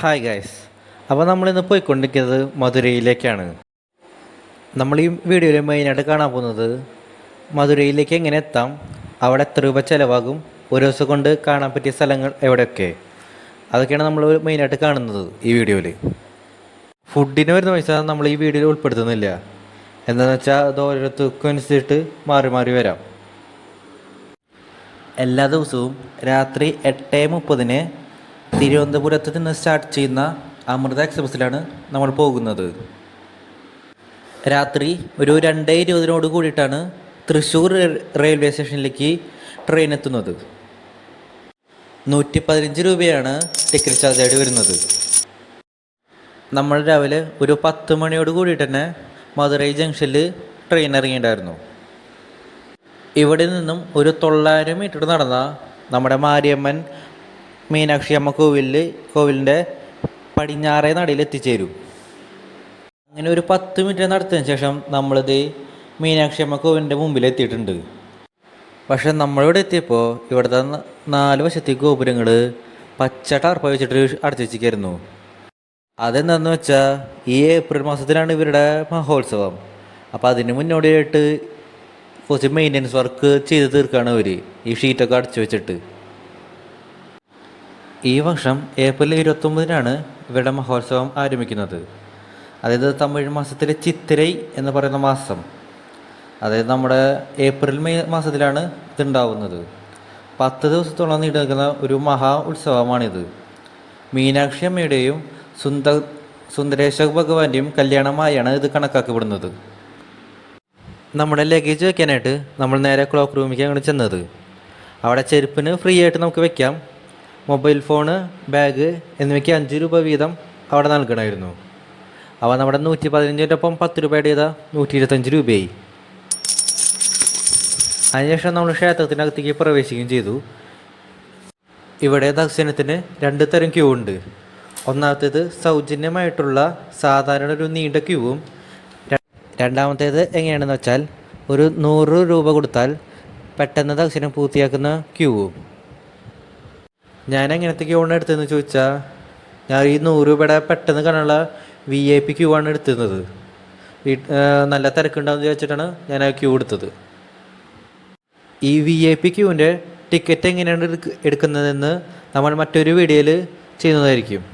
Hi guys അപ്പോൾ നമ്മളിന്ന് പോയിക്കൊണ്ടിരിക്കുന്നത് മധുരയിലേക്കാണ്. നമ്മൾ ഈ വീഡിയോയിൽ മെയിനായിട്ട് കാണാൻ പോകുന്നത് മധുരയിലേക്ക് എങ്ങനെ എത്താം അവിടെ എത്ര രൂപ ചിലവാകും ഒരു ദിവസം കൊണ്ട് കാണാൻ പറ്റിയ സ്ഥലങ്ങൾ എവിടെയൊക്കെ അതൊക്കെയാണ് നമ്മൾ മെയിനായിട്ട് കാണുന്നത് ഈ വീഡിയോയിൽ ഫുഡിന് വരുന്ന പൈസ നമ്മൾ ഈ വീഡിയോയിൽ ഉൾപ്പെടുത്തുന്നില്ല. എന്താണെന്ന് വെച്ചാൽ അത് ഓരോരുത്തർക്കും അനുസരിച്ചിട്ട് മാറി മാറി വരാം. എല്ലാ ദിവസവും രാത്രി എട്ട് മുപ്പതിന് തിരുവനന്തപുരത്ത് നിന്ന് സ്റ്റാർട്ട് ചെയ്യുന്ന അമൃത എക്സ്പ്രസ്സിലാണ് നമ്മൾ പോകുന്നത്. രാത്രി ഒരു രണ്ട് ഇരുപതിനോട് കൂടിയിട്ടാണ് തൃശ്ശൂർ റെയിൽവേ സ്റ്റേഷനിലേക്ക് ട്രെയിൻ എത്തുന്നത്. നൂറ്റി പതിനഞ്ച് രൂപയാണ് ടിക്കറ്റ് ചാർജായിട്ട് വരുന്നത്. നമ്മൾ രാവിലെ ഒരു പത്ത് മണിയോട് കൂടിയിട്ട് തന്നെ മധുരൈ ജംഗ്ഷനിൽ ട്രെയിൻ ഇറങ്ങിയിട്ടുണ്ടായിരുന്നു. ഇവിടെ നിന്നും ഒരു തൊള്ളായിരം മീറ്റർ നടന്ന നമ്മുടെ മാരിയമ്മൻ മീനാക്ഷി അമ്മ കോവിലിൽ കോവിലിന്റെ പടിഞ്ഞാറേ നടയിൽ എത്തിച്ചേരും. അങ്ങനെ ഒരു പത്ത് മിനിറ്റ് നടത്തിയതിന് ശേഷം നമ്മളിത് മീനാക്ഷി അമ്മ കോവിലിന്റെ മുമ്പിൽ എത്തിയിട്ടുണ്ട്. പക്ഷെ നമ്മളിവിടെ എത്തിയപ്പോൾ ഇവിടുത്തെ നാല് വശത്തെ ഗോപുരങ്ങൾ പച്ച ടാർപ്പ വെച്ചിട്ട് അടച്ചു വെച്ചിരിക്കായിരുന്നു അതെന്താണെന്ന് വെച്ചാൽ ഈ ഏപ്രിൽ മാസത്തിലാണ് ഇവരുടെ മഹോത്സവം. അപ്പോൾ അതിന് മുന്നോടിയായിട്ട് കുറച്ച് മെയിന്റനൻസ് വർക്ക് ചെയ്ത് തീർക്കുകയാണ് അവർ ഈ ഷീറ്റൊക്കെ അടച്ചു വെച്ചിട്ട്. ഈ വർഷം ഏപ്രിൽ ഇരുപത്തൊമ്പതിനാണ് ഇവരുടെ മഹോത്സവം ആരംഭിക്കുന്നത്. അതായത് തമിഴ് മാസത്തിലെ ചിത്തിരൈ എന്ന് പറയുന്ന മാസം. അതായത് നമ്മുടെ ഏപ്രിൽ മെയ് മാസത്തിലാണ് ഇതുണ്ടാവുന്നത്. പത്ത് ദിവസത്തോളം നീണ്ടു നിൽക്കുന്ന ഒരു മഹാ ഉത്സവമാണിത്. മീനാക്ഷി അമ്മയുടെയും സുന്ദ സുന്ദരേശ ഭഗവാന്റെയും കല്യാണമായാണ് ഇത് കണക്കാക്കപ്പെടുന്നത്. നമ്മുടെ ലഗേജ് വെക്കാനായിട്ട് നമ്മൾ നേരെ ക്ലോക്ക് റൂമിലേക്ക് അങ്ങോട്ട് ചെന്നത്. അവിടെ ചെരുപ്പിന് ഫ്രീ ആയിട്ട് നമുക്ക് വെക്കാം മൊബൈൽ ഫോണ് ബാഗ് എന്നിവയ്ക്ക് അഞ്ച് രൂപ വീതം അവിടെ നൽകണമായിരുന്നു. അവ നമ്മുടെ നൂറ്റി പതിനഞ്ചിന്റെ ഒപ്പം പത്ത് രൂപയുടെ ചെയ്താൽ നൂറ്റി ഇരുപത്തഞ്ച് രൂപയായി. അതിനുശേഷം നമ്മൾ ക്ഷേത്രത്തിനകത്തേക്ക് പ്രവേശിക്കുകയും ചെയ്തു. ഇവിടെ ദർശനത്തിന് രണ്ട് തരം ക്യൂ ഉണ്ട്. ഒന്നാമത്തേത് സൗജന്യമായിട്ടുള്ള സാധാരണ ഒരു നീണ്ട ക്യൂവും രണ്ടാമത്തേത് എങ്ങനെയാണെന്ന് വെച്ചാൽ ഒരു നൂറ് രൂപ കൊടുത്താൽ പെട്ടെന്ന് ദർശനം പൂർത്തിയാക്കുന്ന ക്യൂവും ഞാൻ എങ്ങനത്തെ ക്യൂ ആണ് എടുത്തതെന്ന് ചോദിച്ചാൽ ഞാൻ ഈ നൂറ് രൂപയുടെ പെട്ടെന്ന് കാണാനുള്ള വി ഐ പി ക്യൂ ആണ് എടുത്തിരുന്നത്. നല്ല തിരക്കുണ്ടാവും വിചാരിച്ചിട്ടാണ് ഞാൻ ആ ക്യൂ എടുത്തത്. ഈ വി ഐ പി ക്യൂവിന്റെ ടിക്കറ്റ് എങ്ങനെയാണ് എടുക്ക- എടുക്കുന്നതെന്ന് നമ്മൾ മറ്റൊരു വീഡിയോയിൽ ചെയ്യുന്നതായിരിക്കും.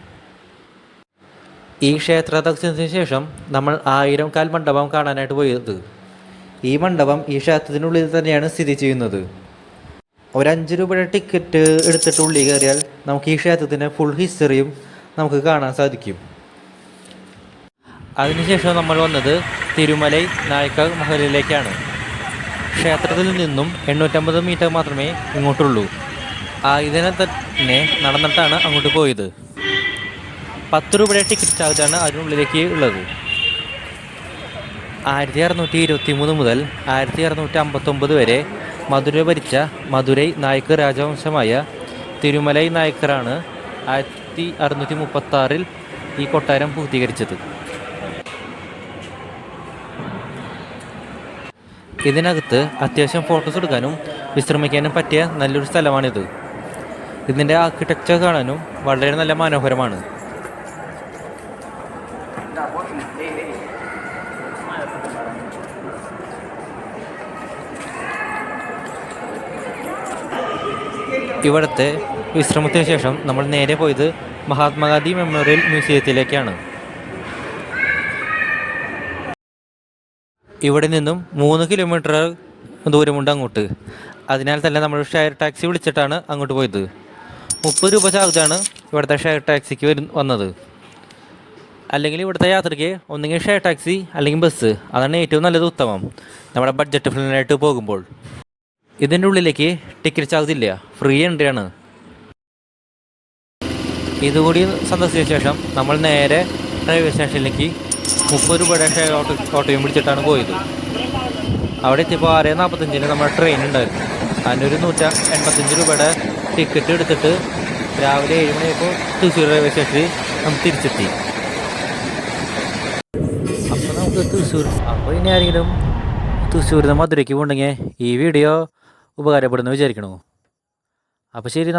ഈ ക്ഷേത്ര ദർശനത്തിന് ശേഷം നമ്മൾ ആയിരം കാൽ മണ്ഡപം കാണാനായിട്ട് പോയത്. ഈ മണ്ഡപം ഈ ക്ഷേത്രത്തിനുള്ളിൽ തന്നെയാണ് സ്ഥിതി ചെയ്യുന്നത്. ഒരു അഞ്ച് രൂപയുടെ ടിക്കറ്റ് എടുത്തിട്ട് ഉള്ളിൽ കയറിയാൽ നമുക്ക് ഈ ക്ഷേത്രത്തിന്റെ ഫുൾ ഹിസ്റ്ററിയും നമുക്ക് കാണാൻ സാധിക്കും. അതിനുശേഷം നമ്മൾ വന്നത് തിരുമലൈ നായ്ക്ക മഹലിലേക്കാണ്. ക്ഷേത്രത്തിൽ നിന്നും എണ്ണൂറ്റമ്പത് മീറ്റർ മാത്രമേ ഇങ്ങോട്ടുള്ളൂ. ആയതിനെ തന്നെ നടന്നിട്ടാണ് അങ്ങോട്ട് പോയത്. പത്ത് രൂപയുടെ ടിക്കറ്റ് ചാർജാണ് അതിനുള്ളിലേക്ക് ഉള്ളത്. ആയിരത്തി അറുന്നൂറ്റി ഇരുപത്തി മൂന്ന് മുതൽ ആയിരത്തി അറുന്നൂറ്റി അമ്പത്തൊമ്പത് വരെ മധുര ഭരിച്ച മധുരൈ നായ്ക്കർ രാജവംശമായ തിരുമലൈ നായ്ക്കറാണ് ആയിരത്തി അറുന്നൂറ്റി മുപ്പത്തി ആറിൽ ഈ കൊട്ടാരം പൂർത്തീകരിച്ചത്. ഇതിനകത്ത് അത്യാവശ്യം ഫോട്ടോസ് എടുക്കാനും വിശ്രമിക്കാനും പറ്റിയ നല്ലൊരു സ്ഥലമാണിത്. ഇതിന്റെ ആർക്കിടെക്ചർ കാണാനും വളരെ നല്ല മനോഹരമാണ്. ഇവിടുത്തെ വിശ്രമത്തിന് ശേഷം നമ്മൾ നേരെ പോയത് മഹാത്മാഗാന്ധി മെമ്മോറിയൽ മ്യൂസിയത്തിലേക്കാണ്. ഇവിടെ നിന്നും മൂന്ന് കിലോമീറ്റർ ദൂരമുണ്ട് അങ്ങോട്ട്. അതിനാൽ തന്നെ നമ്മൾ ഷെയർ ടാക്സി വിളിച്ചിട്ടാണ് അങ്ങോട്ട് പോയത്. മുപ്പത് രൂപ ചാർജാണ് ഇവിടുത്തെ ഷെയർ ടാക്സിക്ക് വരു വന്നത്. അല്ലെങ്കിൽ ഇവിടുത്തെ യാത്രയ്ക്ക് ഒന്നുകിൽ ഷെയർ ടാക്സി അല്ലെങ്കിൽ ബസ്. അതാണ് ഏറ്റവും നല്ലത് ഉത്തമം. നമ്മുടെ ബഡ്ജറ്റ് ഫ്രണ്ട്ലിനായിട്ട് പോകുമ്പോൾ. ഇതിന്റെ ഉള്ളിലേക്ക് ടിക്കറ്റ് ചാർജ് ഇല്ല. ഫ്രീ എൻട്രി ആണ്. ഇതുകൂടി സന്ദർശിച്ച ശേഷം നമ്മൾ നേരെ റെയിൽവേ സ്റ്റേഷനിലേക്ക് മുപ്പത് രൂപയുടെ ഷെയർ ഓട്ടോ ഓട്ടോയും പിടിച്ചിട്ടാണ് പോയത്. അവിടെ എത്തിയപ്പോൾ ആറ് നാൽപ്പത്തഞ്ചിന് നമ്മുടെ ട്രെയിൻ ഉണ്ടായിരുന്നു. അതിനൊരു നൂറ്റ എൺപത്തഞ്ച് രൂപയുടെ ടിക്കറ്റ് എടുത്തിട്ട് രാവിലെ ഏഴ് മണിയായപ്പോൾ തൃശ്ശൂർ റെയിൽവേ സ്റ്റേഷനിൽ നമ്മൾ തിരിച്ചെത്തി. അപ്പോൾ നമുക്ക് തൃശ്ശൂർ അപ്പോൾ ഇനി ആരെങ്കിലും തൃശ്ശൂരിൽ നിന്ന് മധുരയ്ക്ക് പോകണമെങ്കിൽ ഈ വീഡിയോ ഉപകാരപ്പെടുന്നു വിചാരിക്കണോ? അപ്പോൾ ശരി